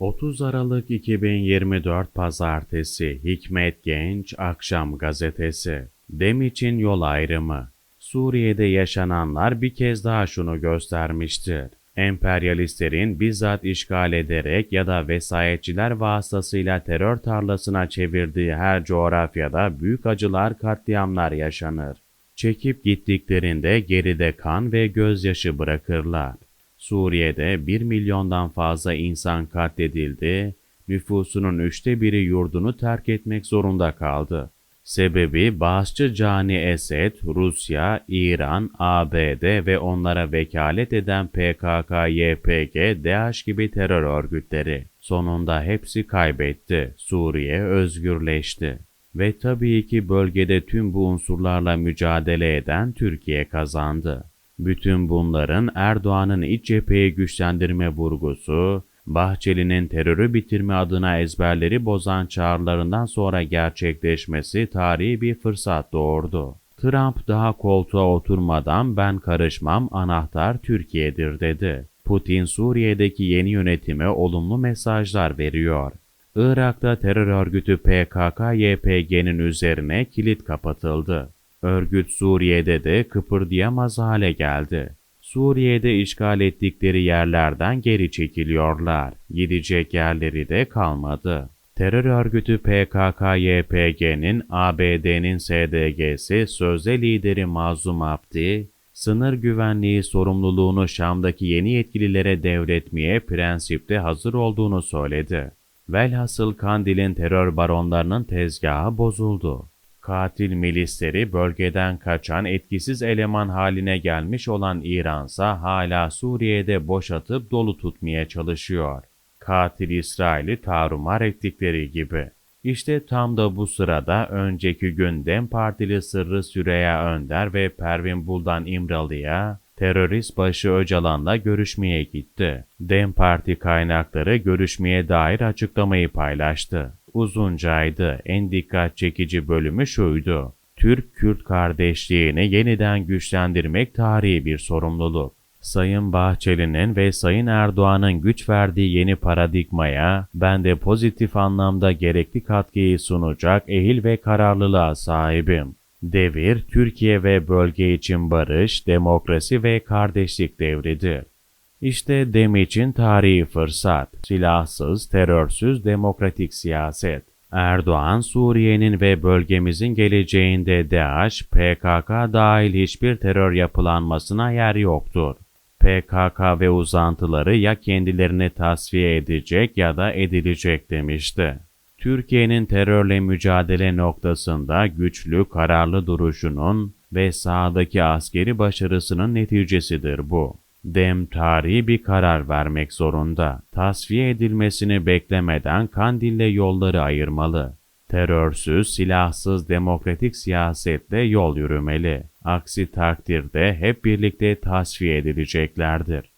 30 Aralık 2024 Pazartesi Hikmet Genç Akşam Gazetesi Dem için yol ayrımı Suriye'de yaşananlar bir kez daha şunu göstermiştir. Emperyalistlerin bizzat işgal ederek ya da vesayetçiler vasıtasıyla terör tarlasına çevirdiği her coğrafyada büyük acılar, katliamlar yaşanır. Çekip gittiklerinde geride kan ve gözyaşı bırakırlar. Suriye'de 1 milyondan fazla insan katledildi, nüfusunun üçte biri yurdunu terk etmek zorunda kaldı. Sebebi Bağışçı Cani Esed, Rusya, İran, ABD ve onlara vekalet eden PKK, YPG, DAEŞ gibi terör örgütleri. Sonunda hepsi kaybetti. Suriye özgürleşti. Ve tabii ki bölgede tüm bu unsurlarla mücadele eden Türkiye kazandı. Bütün bunların Erdoğan'ın iç cepheyi güçlendirme vurgusu, Bahçeli'nin terörü bitirme adına ezberleri bozan çağrılarından sonra gerçekleşmesi tarihi bir fırsat doğurdu. Trump daha koltuğa oturmadan ben karışmam anahtar Türkiye'dir dedi. Putin Suriye'deki yeni yönetime olumlu mesajlar veriyor. Irak'ta terör örgütü PKK-YPG'nin üzerine kilit kapatıldı. Örgüt Suriye'de de kıpırdayamaz hale geldi. Suriye'de işgal ettikleri yerlerden geri çekiliyorlar. Gidecek yerleri de kalmadı. Terör örgütü PKK-YPG'nin ABD'nin SDG'si sözde lideri Mazlum Abdi, sınır güvenliği sorumluluğunu Şam'daki yeni yetkililere devretmeye prensipte hazır olduğunu söyledi. Velhasıl Kandil'in terör baronlarının tezgahı bozuldu. Katil milisleri bölgeden kaçan etkisiz eleman haline gelmiş olan İransa hala Suriye'de boşatıp dolu tutmaya çalışıyor. Katil İsrail'i tarumar ettikleri gibi. İşte tam da bu sırada önceki gün Dem Partili Sırrı Süreya Önder ve Pervin Buldan İmralı'ya terörist başı Öcalan'la görüşmeye gitti. Dem Parti kaynakları görüşmeye dair açıklamayı paylaştı. Uzuncaydı. En dikkat çekici bölümü şuydu. Türk-Kürt kardeşliğini yeniden güçlendirmek tarihi bir sorumluluk. Sayın Bahçeli'nin ve Sayın Erdoğan'ın güç verdiği yeni paradigmaya ben de pozitif anlamda gerekli katkıyı sunacak ehil ve kararlılığa sahibim. Devir, Türkiye ve bölge için barış, demokrasi ve kardeşlik devridir. İşte dem için tarihi fırsat, silahsız, terörsüz demokratik siyaset. Erdoğan, Suriye'nin ve bölgemizin geleceğinde DAEŞ, PKK dahil hiçbir terör yapılanmasına yer yoktur. PKK ve uzantıları ya kendilerini tasfiye edecek ya da edilecek demişti. Türkiye'nin terörle mücadele noktasında güçlü, kararlı duruşunun ve sahadaki askeri başarısının neticesidir bu. Dem tarihi bir karar vermek zorunda. Tasfiye edilmesini beklemeden Kandil'le yolları ayırmalı. Terörsüz, silahsız demokratik siyasetle yol yürümeli. Aksi takdirde hep birlikte tasfiye edileceklerdir.